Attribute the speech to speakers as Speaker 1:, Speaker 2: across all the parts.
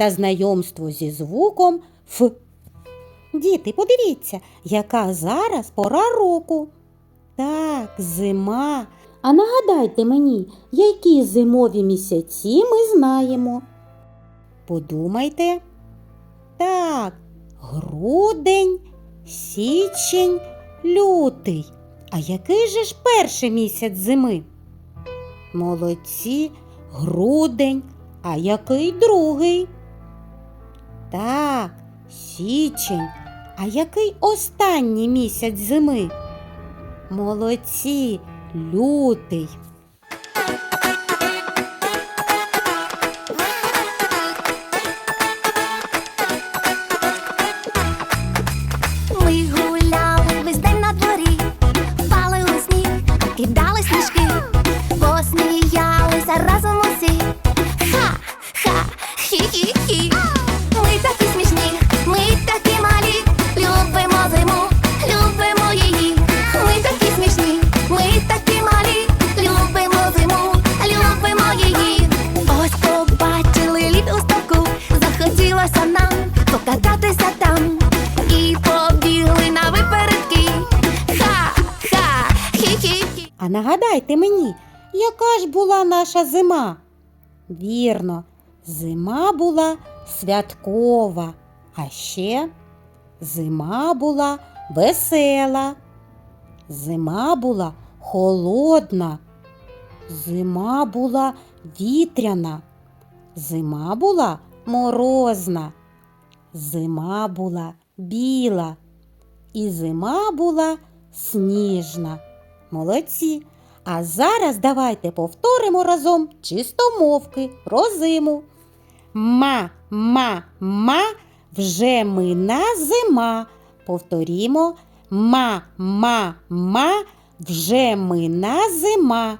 Speaker 1: та знайомство зі звуком Ф. Діти, подивіться, яка зараз пора року. Так, зима. А нагадайте мені, які зимові місяці ми знаємо. Подумайте. Так, грудень, січень, лютий. А який же ж перший місяць зими? Молодці, грудень. А який другий? Так, січень. А який останній місяць зими? Молодці, лютий.
Speaker 2: Посміялися разом усі. Ха, ха, хі-хі-хі.
Speaker 1: Нагадайте мені, яка ж була наша зима? Вірно, зима була святкова, а ще зима була весела, зима була холодна, зима була вітряна, зима була морозна, зима була біла, і зима була сніжна. Молодці. А зараз давайте повторимо разом чистомовки про зиму. Ма, ма, ма, вже мина зима. Повторімо. Ма, ма, ма, вже мина зима.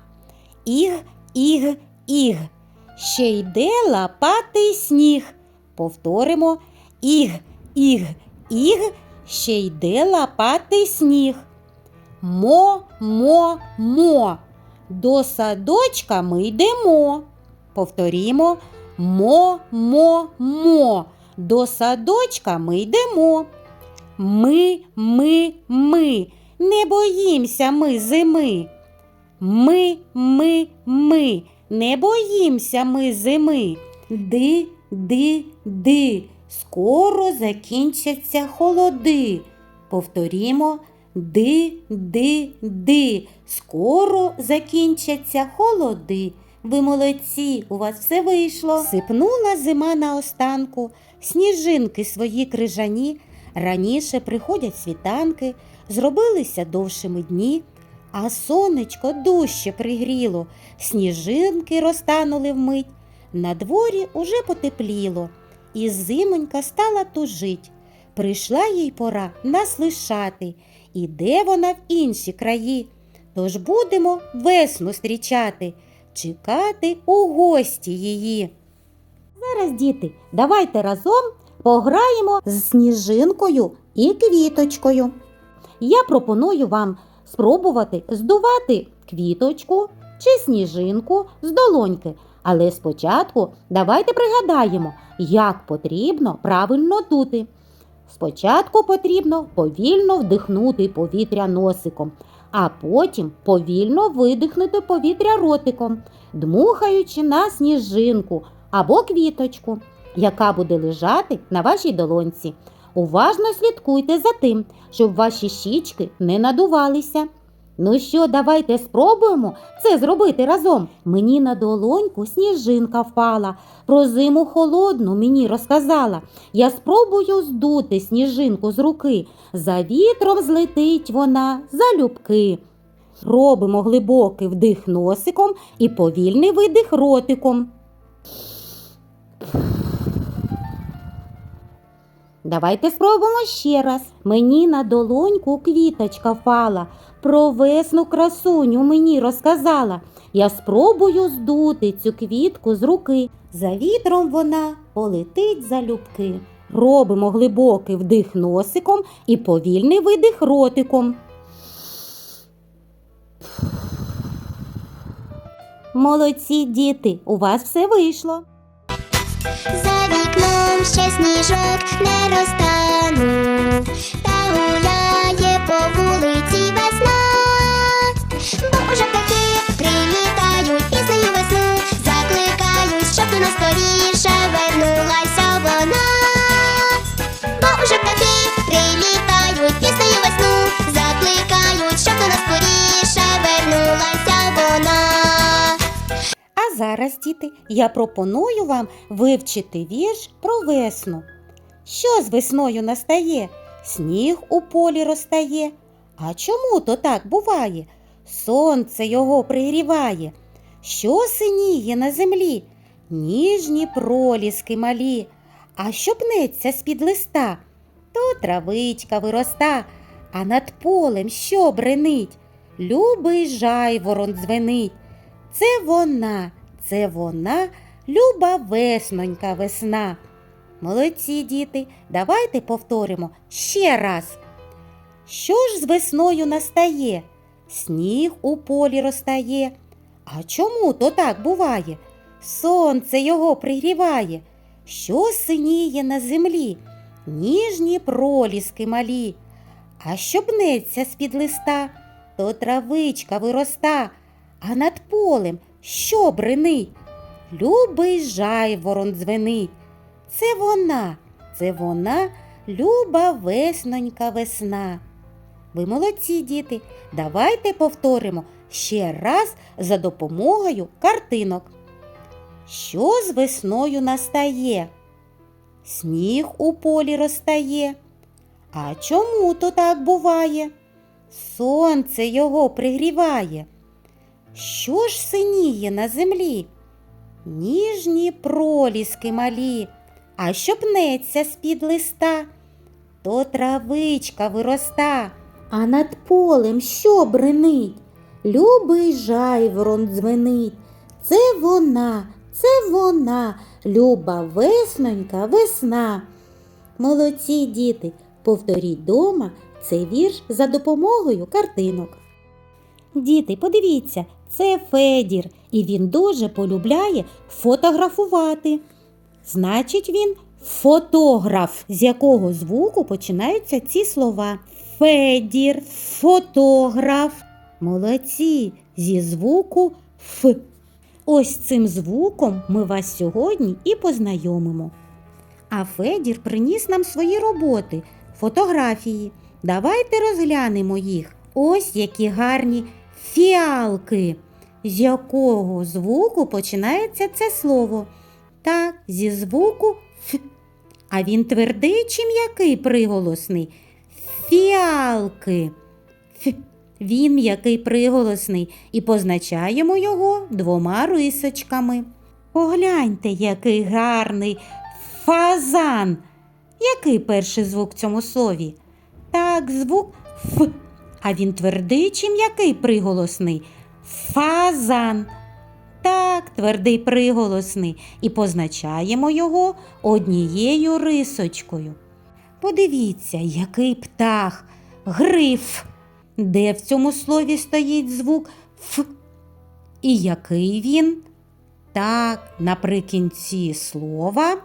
Speaker 1: Іг, іг, іг. Ще йде лапатий сніг. Повторимо. Іг, іг, іг, ще йде лапатий сніг. Мо, мо, мо. До садочка ми йдемо. Повторімо. Мо, мо, мо. До садочка ми йдемо. Ми, ми, ми. Не боїмося ми зими. Ми, ми, ми. Не боїмося ми зими. Ди, ди, ди. Скоро закінчаться холоди. Повторімо. Ди, ди, ди. Скоро закінчаться холоди. Ви молодці, у вас все вийшло. Сипнула зима на останку, сніжинки свої крижані. Раніше приходять світанки, зробилися довшими дні, а сонечко дужче пригріло, сніжинки розтанули вмить. На дворі уже потепліло, і зимонька стала тужить. Прийшла їй пора нас лишати, іде вона в інші краї. Тож будемо весну зустрічати, чекати у гості її. Зараз, діти, давайте разом пограємо з сніжинкою і квіточкою. Я пропоную вам спробувати здувати квіточку чи сніжинку з долоньки. Але спочатку давайте пригадаємо, як потрібно правильно дути. Спочатку потрібно повільно вдихнути повітря носиком, а потім повільно видихнути повітря ротиком, дмухаючи на сніжинку або квіточку, яка буде лежати на вашій долонці. Уважно слідкуйте за тим, щоб ваші щічки не надувалися. Ну що, давайте спробуємо це зробити разом. Мені на долоньку сніжинка впала, про зиму холодну мені розказала. Я спробую здути сніжинку з руки. За вітром злетить вона залюбки. Робимо глибокий вдих носиком і повільний видих ротиком. Давайте спробуємо ще раз. Мені на долоньку квіточка впала, про весну красуню мені розказала. Я спробую здути цю квітку з руки. За вітром вона полетить залюбки. Робимо глибокий вдих носиком і повільний видих ротиком. Молодці діти, у вас все вийшло.
Speaker 2: За вікном ще
Speaker 1: зараз, діти, я пропоную вам вивчити вірш про весну. Що з весною настає? Сніг у полі розтає. А чому то так буває? Сонце його пригріває. Що синіє на землі? Ніжні проліски малі. А що пнеться з-під листа, то травичка вироста, а над полем що бренить? Любий жайворон дзвенить. Це вона, це вона, люба веснонька весна. Молодці діти, давайте повторимо ще раз. Що ж з весною настає? Сніг у полі розтає. А чому то так буває? Сонце його пригріває. Що синіє на землі? Ніжні проліски малі. А що бнеться з-під листа, то травичка вироста, а над полем що бренить? Любий жайворон дзвенить. Це вона, це вона, люба веснонька весна. Ви молодці, діти. Давайте повторимо ще раз за допомогою картинок. Що з весною настає? Сніг у полі розтає. А чому то так буває? Сонце його пригріває. Що ж синіє на землі? Ніжні проліски малі, а що пнеться з-під листа, то травичка вироста, а над полем що бренить? Любий жайворон дзвенить. Це вона, це вона, люба веснонька весна. Молодці діти, повторіть дома цей вірш за допомогою картинок. Діти, подивіться, це Федір, і він дуже полюбляє фотографувати. Значить, він фотограф, з якого звуку починаються ці слова. Федір, фотограф. Молодці, зі звуку Ф. Ось цим звуком ми вас сьогодні і познайомимо. А Федір приніс нам свої роботи, фотографії. Давайте розглянемо їх. Ось які гарні фіалки. З якого звуку починається це слово? Так, зі звуку Ф. А він твердий чи м'який приголосний? Фіалки. Ф. Він м'який приголосний і позначаємо його двома рисочками. Погляньте, який гарний фазан. Який перший звук в цьому слові? Так, звук Ф. А він твердий чи м'який приголосний? Фазан. Так, твердий приголосний. І позначаємо його однією рисочкою. Подивіться, який птах, гриф. Де в цьому слові стоїть звук Ф? І який він? Так, наприкінці слова.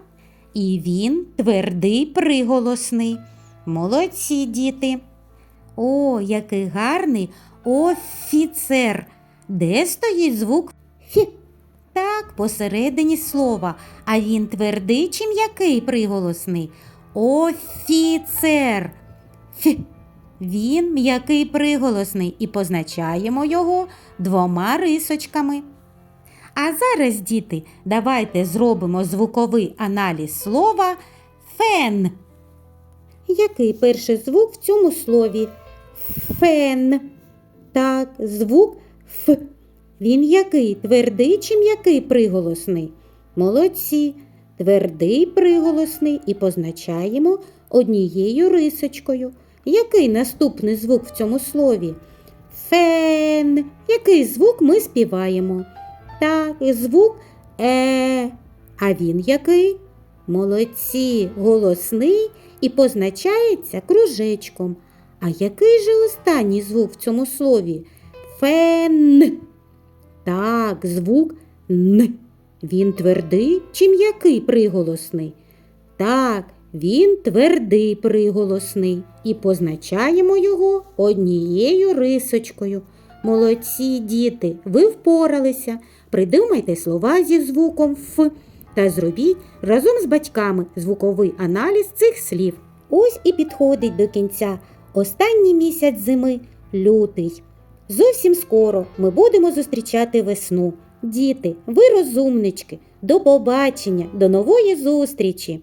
Speaker 1: І він твердий приголосний. Молодці діти. О, який гарний офіцер. Де стоїть звук Фі? Так, посередині слова. А він твердий чи м'який приголосний? Офіцер. Фі. Він м'який приголосний і позначаємо його двома рисочками. А зараз, діти, давайте зробимо звуковий аналіз слова фен. Який перший звук в цьому слові? Фен. Так, звук Ф. Він який? Твердий чи м'який приголосний? Молодці. твердий приголосний і позначаємо однією рисочкою. Який наступний звук в цьому слові? Фен. Який звук ми співаємо? Так, звук е. А він який? Молодці, голосний і позначається кружечком. А який же останній звук в цьому слові? Фен. Так, звук Н. Він твердий чи м'який приголосний? Так, він твердий приголосний і позначаємо його однією рисочкою. Молодці діти, ви впоралися. Придумайте слова зі звуком Ф та зробіть разом з батьками звуковий аналіз цих слів. Ось і підходить до кінця останній місяць зими лютий. Зовсім скоро ми будемо зустрічати весну. Діти, ви розумнички. До побачення, до нової зустрічі!